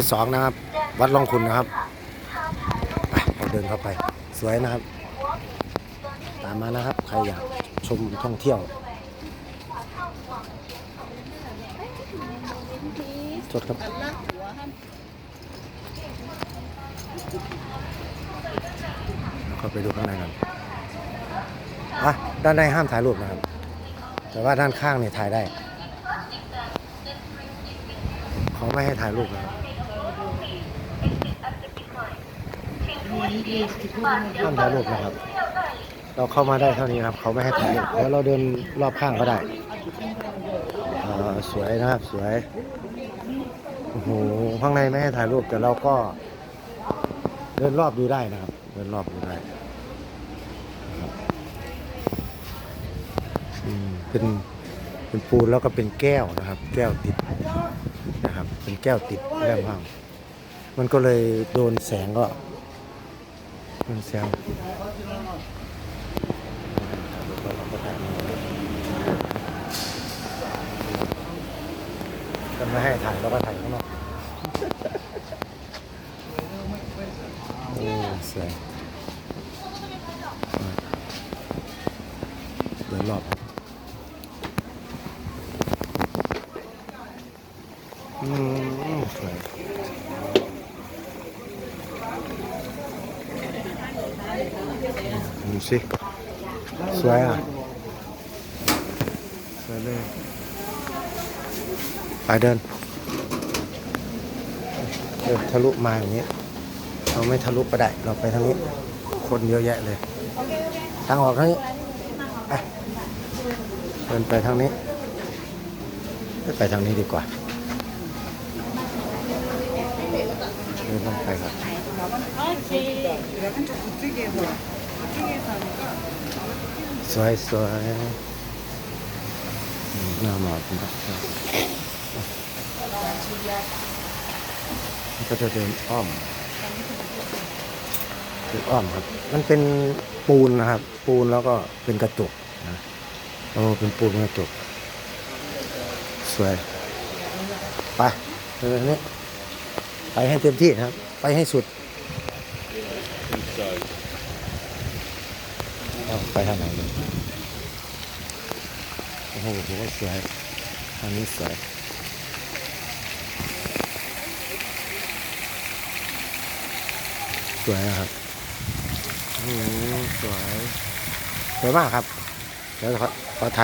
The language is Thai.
ที่สองนะครับ วัดล่องคุณนะครับไปเราเดินเข้าไปสวยนะครับ ตามมานะครับ ใครอยากชมท่องเที่ยวจดครับเราเข้าไปดูข้างในกันอะด้านในห้ามถ่ายรูปนะครับ แต่ว่าด้านข้างเนี่ยถ่ายได้ เขาไม่ให้ถ่ายรูปนะครับ ห้ามถ่ายรูปนะครับ เราเข้ามาได้เท่านี้ครับ เขาไม่ให้ถ่ายรูปแล้วเราเดินรอบข้างก็ได้สวยนะครับสวยโอ้โหข้างในไม่ให้ถ่ายรูปแต่เราก็เดินรอบดูได้นะครับ เดินรอบดูได้เป็นเป็นปูนแล้วก็เป็นแก้วนะครับ แก้วติดนะครับ เป็นแก้วติดแร่ว่างมันก็เลยโดนแสงก็ โดนแสงก็ไม่ให้ถ่ายแล้วก็ถ่ายข้างนอกโอ้สวยเดินรอบ อืมสวย ดูสิ สวยอะ สวยเลยไปเดิน เดินทะลุมาอย่างนี้ เราไม่ทะลุก็ได้ เราไปทางนี้ คนเยอะแยะเลย ทางออกทางนี้ไปเดินไปทางนี้ ไปทางนี้ดีกว่าเดินลงไปก่อน สวยสวยน้าหมอกนะครับก็จะเดินอ้อมเดินอ้อมครับ มันเป็นปูนนะครับ ปูนแล้วก็เป็นกระจกนะโอ้เป็นปูนกระจก สวย ไปเดินนี้ไปให้เต็มที่นะครับ ไปให้สุดเอา ไปทางไหนเลยโอ้โหสวยทางนี้สวยสวยนะครับอืมสวยสวยมากครับเดี๋ยวขอขอถ่าย